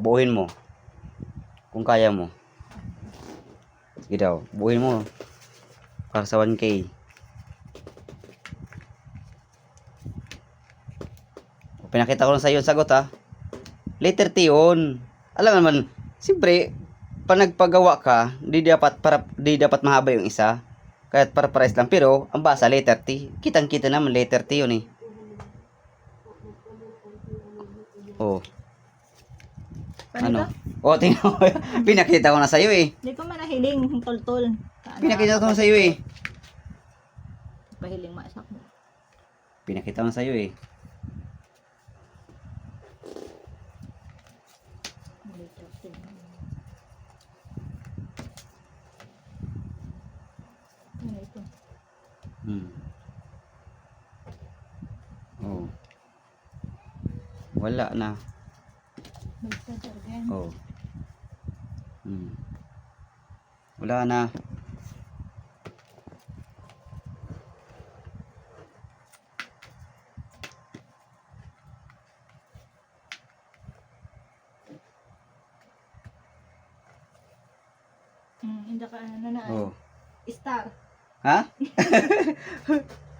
Buuhin mo. Kung kaya mo. Sige daw, buuhin mo. Para sa 1K. O, Pinakita ko lang sa iyo sagot ha. Letter T yun. Alam naman, siyempre, pag nagpagawa ka, di dapat para di dapat mahaba yung isa. Kahit para pares lang. Pero, ang basa, letter T. Kitang-kita naman, letter T yun eh. Oh, ano? to? Oh, tingnan mo. Pinakita ko na sa'yo eh. Hindi ko manahiling, tol-tol. Pinakita ko na sa'yo eh. Pahiling masak mo. Pinakita ko na sa'yo eh. Ano? Hmm. Oh. Wala na. Oh. Hmm. Wala na. Hmm, hindi ka ano na. Oh. Star. Ha?